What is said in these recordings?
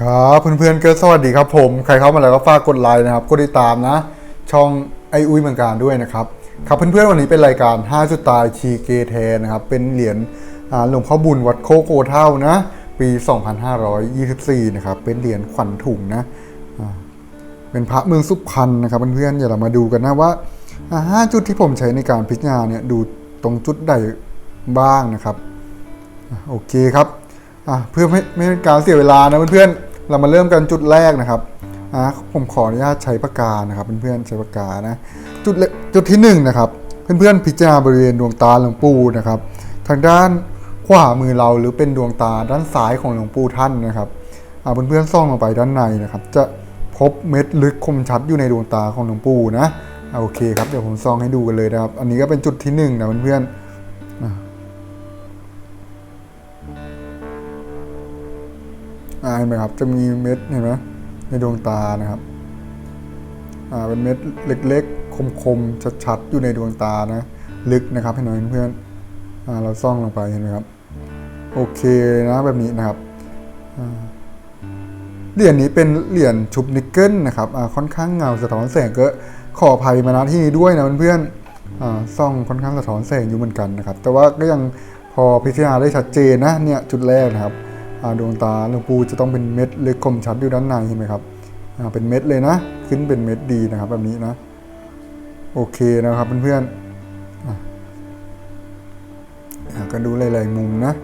ครับเพื่อนๆก็สวัสดีครับผม ใครเข้ามาแล้วก็ฝากกดไลค์นะครับ กดติดตามนะ ช่องไออุ้ยเมืองการด้วยนะครับ ครับเพื่อนๆวันนี้เป็นรายการ 5 จุดตายชีเกเทนะครับ เป็นเหรียญหลวงพ่อบุญวัดโคโกเท่านะ ปี 2524 นะครับ เป็นเหรียญขวัญถุงนะเป็นพระเมืองสุพรรณนะครับเพื่อนๆเดี๋ยวเรามาดูกันนะว่าอ่าห้าจุดที่ผมใช้ในการพิจารณาเนี่ยดูตรงจุดใดบ้างนะครับโอเคครับเพื่อไม่ไม่ให้การเสียเวลานะเพื่อนๆ เรามาเริ่มกันจุดแรกนะครับอะผมขออนุญาตใช้ปากกานะครับเพื่อนๆใช้ปากกานะจุดจุดที่หนึ่งนะครับเพื่อนๆพิจารณาบริเวณดวงตาหลวงปู่นะครับ ทางด้านขวามือเราหรือเป็นดวงตาด้านซ้ายของหลวงปู่ท่านนะครับอะเพื่อนๆส่องลงไปด้านในนะครับ จะพบเม็ดลึกคมชัดอยู่ในดวงตาของหลวงปู่นะอะโอเคครับเดี๋ยวผมส่องให้ดูกันเลยนะครับ อันนี้ก็เป็นจุดที่หนึ่งนะเพื่อนๆ เห็นไหมครับจะมีเม็ดเห็นไหมในดวงตานะครับเป็นเม็ดเล็กๆ คมๆ ชัดๆ อยู่ในดวงตานะ ลึกนะครับให้หน่อยเพื่อนๆเราซ่องลงไปเห็นไหมครับ โอเคนะแบบนี้นะครับเหรียญนี้เป็นเหรียญชุบนิกเกิลนะครับค่อนข้างเงาสะท้อนแสงก็ขออภัยมาณที่นี้ด้วยนะเพื่อนๆซ่องค่อนข้างสะท้อนแสงอยู่เหมือนกันนะครับ แต่ว่าก็ยังพอพิจารณาได้ชัดเจนนะเนี่ยจุดแรกนะครับ ดวงตาหลวงปู่จะต้องเป็นเม็ดเล็กคมชัดอยู่ด้านในเห็นไหมครับเป็นเม็ดเลยนะ ขึ้นเป็นเม็ดดีนะครับ แบบนี้นะ โอเคนะครับเพื่อนๆก็ดูหลายๆมุมนะ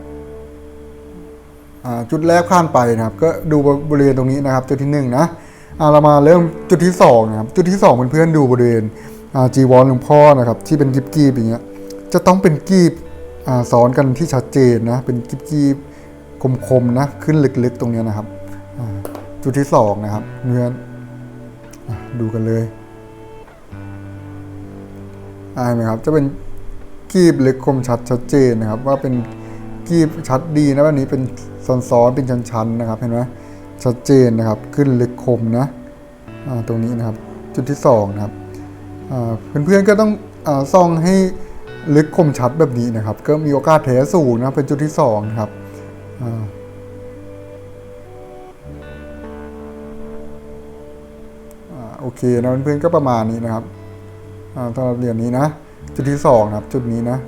จุดแรกผ่านไปนะครับ ก็ดูบริเวณตรงนี้นะครับ จุดที่หนึ่งนะเรามาเริ่มจุดที่สองนะครับจุดที่สองเพื่อนๆดูบริเวณจีวรหลวงพ่อนะครับ ที่เป็นกิบกีบอย่างเงี้ยจะต้องเป็นกีบอซ้อนกันที่ชัดเจนนะ เป็นกิบกีบ คมๆนะขึ้นลึกๆตรงนี้นะครับ จุดที่สองนะครับเพื่ออดูกันเลยอ่าเห็นไหมครับ จะเป็นกีบลึกคมชัดชัดเจนนะครับ ว่าเป็นกีบชัดดีนะวันนี้เป็นซ้อนๆเป็นชั้นๆนะครับ เห็นไหมชัดเจนนะครับ ขึ้นลึกคมนะตรงนี้นะครับ จุดที่สองนะครับเพื่อนๆก็ต้องอาส่องให้ลึกคมชัดแบบนี้นะครับ ก็มีโอกาสแท้สูงนะเป็นจุดที่สองนะครับ โอเคนะเพื่อนๆก็ประมาณนี้นะครับอ่าสำหรับเหรียญนี้นะ จุดที่สองนะครับ จุดนี้นะ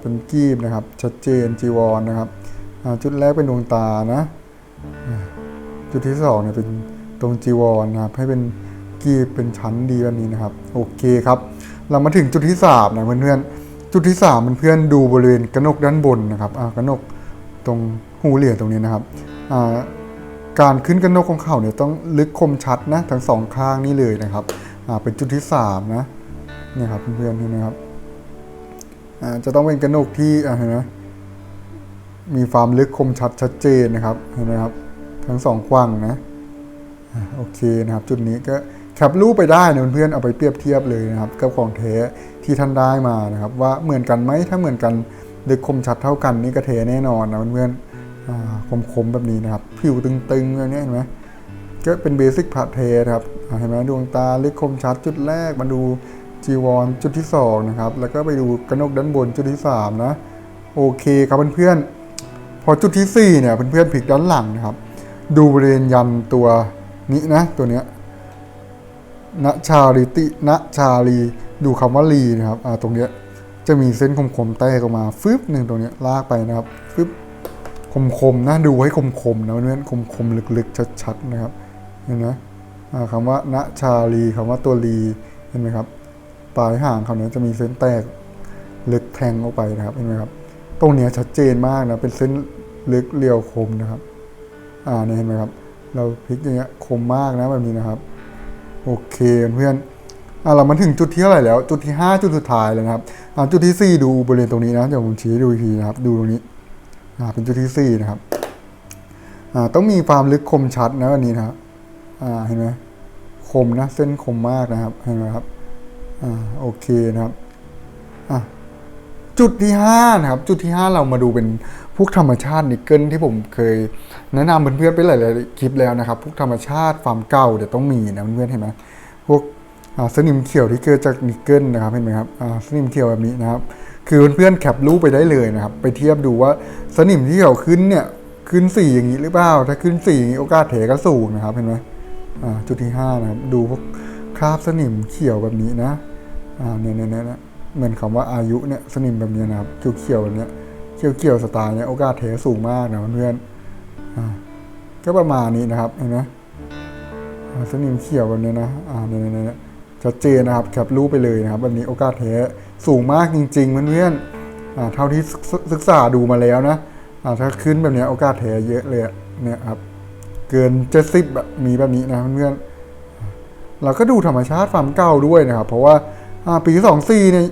เป็นกีบนะครับ ชัดเจนจีวรนะครับ จุดแรกเป็นดวงตานะ จุดที่สองเนี่ยเป็นตรงจีวรนะครับ ให้เป็นกีบเป็นชั้นดีแบบนี้นะครับ โอเคครับ เรามาถึงจุดที่สามนะเพื่อนๆ จุดที่สามเพื่อนๆดูบริเวณกระนกด้านบนนะครับกระนก ตรงหูเหรียตรงนี้นะครับ การขึ้นกระนกของเขาเนี่ยต้องลึกคมชัดนะทั้งสองข้างนี่เลยนะครับเป็นจุดที่สามนะเนี่ยครับเพื่อนๆเห็นไหมครับจะต้องเป็นกระนกที่เห็นไหมมีความลึกคมชัดชัดเจนนะครับเห็นไหมครับทั้งสองฝั่งนะโอเคนะครับ จุดนี้ก็แคปรูปไปได้นะเพื่อนๆเอาไปเปรียบเทียบเลยนะครับ กับของแท้ที่ท่านได้มานะครับ ว่าเหมือนกันไหมถ้าเหมือนกัน ลึกคมชัดเท่ากันนี่ก็เทแน่นอนนะเพื่อนๆคมๆแบบนี้นะครับ ผิวตึงๆแบบนี้เห็นไหมก็เป็นเบสิกพาเทนะครับเห็นไหมดวงตาลึกคมชัดจุดแรกมาดูจีวรจุดที่สองนะครับแล้วก็ไปดูกระนกด้านบนจุดที่สามนะโอเคครับเพื่อนๆพอจุดที่สี่เนี่ยเพื่อนๆพลิกด้านหลังนะครับ ดูบริเวณยันตัวนี้นะตัวเนี้ยณชาลิติณชาลีดูคำว่าลีนะครับอ่าตรงเนี้ย จะมีเส้นคมๆแตกออกมาฟึบหนึ่งตรงนี้ลากไปนะครับฟึบคมๆนะดูให้คมๆนะเพื่อนคมๆลึกๆชัดๆนะครับเห็นไหมคำว่าณชาลีคำว่าตัวลีเห็นไหมครับปลายห่างเขาเนี้จะมีเส้นแตกลึกแทงออกไปนะครับเห็นไหมครับ ตรงเนี้ยชัดเจนมากนะเป็นเส้นลึกเรียวคมนะครับอ่าเนี่ยเห็นไหมครับ เราพลิกอย่างเงี้ยคมมากนะแบบนี้นะครับ โอเคเพื่อน อะเรามาถึงจุดที่เท่าไหร่แล้ว จุดที่ 5 จุดสุดท้ายแล้วนะครับอะจุดที่ 4 ดูบริเวณตรงนี้นะเดี๋ยวผมชี้ให้ดูอีกทีนะครับ ดูตรงนี้อ่าเป็นจุดที่ 4 นะครับอ่าต้องมีความลึกคมชัดนะวันนี้นะครับอ่าเห็นไหมคมนะเส้นคมมากนะครับเห็นไหมครับอ่าโอเคนะครับอะจุดที่5นะครับจุดที่ 5 เรามาดูเป็นพวกธรรมชาตินิกเกิลที่ผมเคย แนะนำเพื่อนๆไปหลายๆคลิปแล้วนะครับ พวกธรรมชาติฟาร์มเก่าเดี๋ยวต้องมีนะเพื่อนๆเห็นไหมพวก สนิมเขียวที่เกิดจากนิกเกิลนะครับเห็นไหมครับสนิมเขียวแบบนี้นะครับ คือเพื่อนๆแคปรูปไปได้เลยนะครับ ไปเทียบดูว่าสนิมที่เขาขึ้นเนี่ยขึ้นสีอย่างนี้หรือเปล่า ถ้าขึ้นสีอย่างนี้โอกาสเถก็สูงนะครับเห็นไหมจุดที่ห้านะครับดูพวกคราบสนิมเขียวแบบนี้นะเนี่ยเนี่ยเนี่ยเหมือนคำว่าอายุเนี่ยสนิมแบบนี้นะครับเขียวๆแบบเนี้ยเขียวๆสไตล์เนี่ยโอกาสเถสูงมากนะเพื่อนก็ประมาณนี้นะครับเห็นไหมสนิมเขียวแบบนี้นะเนี่ยเนี่ยเนี่ย ชัดเจนนะครับแคปรูปไปเลยนะครับแบบนี้โอกาสเถสูงมากจริงๆเพื่อนๆอ่าเท่าที่ศึกษาดูมาแล้วนะถ้าขึ้นแบบนี้โอกาสแท้เยอะเลยเนี่ยครับเกินเจ็ดสิบมีแบบนี้นะเพื่อนๆเราก็ดูธรรมชาติฟาร์มเก่าด้วยนะครับ เพราะว่าปีสองสี่เนี่ย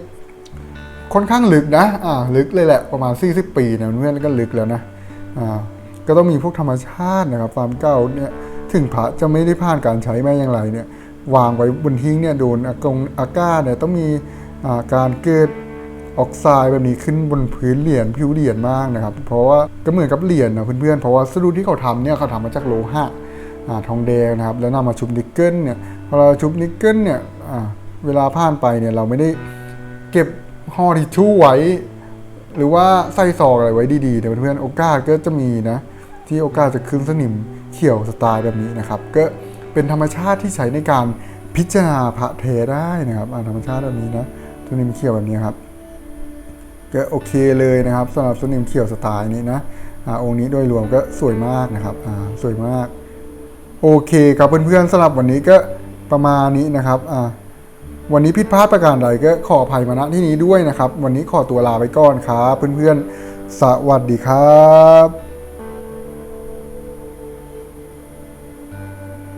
ค่อนข้างลึกนะอ่าลึกเลยแหละประมาณ 40 ปีเนี่ยเพื่อนก็ลึกแล้วนะอ่าก็ต้องมีพวกธรรมชาตินะครับฟาร์มเก่าเนี่ยถึงพระจะไม่ได้ผ่านการใช้แม่อย่างไรเนี่ย วางไว้บนทิ้งเนี่ยโดนอากงอากาศเนี่ยต้องมีการเกิดออกไซด์แบบนี้ขึ้นบนพื้นเหรียญผิวเหรียญมากนะครับ เพราะว่าก็เหมือนกับเหรียญนะเพื่อนๆเพราะว่าสดุปที่เขาทำเนี่ยเขาทำมาจากโลหะทองแดงนะครับ แล้วนำมาชุบนิกเกิลเนี่ยพอเราชุบนิกเกิลเนี่ยเวลาผ่านไปเนี่ยเราไม่ได้เก็บห่อทิชชู่ไว้ หรือว่าใส่ซองอะไรไว้ดีๆนะเพื่อนๆโอกาสก็จะมีนะที่โอกาสจะขึ้นสนิมเขียวสไตล์แบบนี้นะครับก็ เป็นธรรมชาติที่ใช้ในการพิจารณาพระเทได้นะครับธรรมชาติแบบนี้นะสนิมเขียวแบบนี้ครับก็โอเคเลยนะครับสำหรับสนิมเขียวสไตล์นี้นะอองค์นี้โดยรวมก็สวยมากนะครับสวยมาก โอเคครับเพื่อนๆสำหรับวันนี้ก็ประมาณนี้นะครับวันนี้ผิดพลาดประการใดก็ขออภัยมาณที่นี้ด้วยนะครับ วันนี้ขอตัวลาไปก่อนครับเพื่อนๆสวัสดีครับ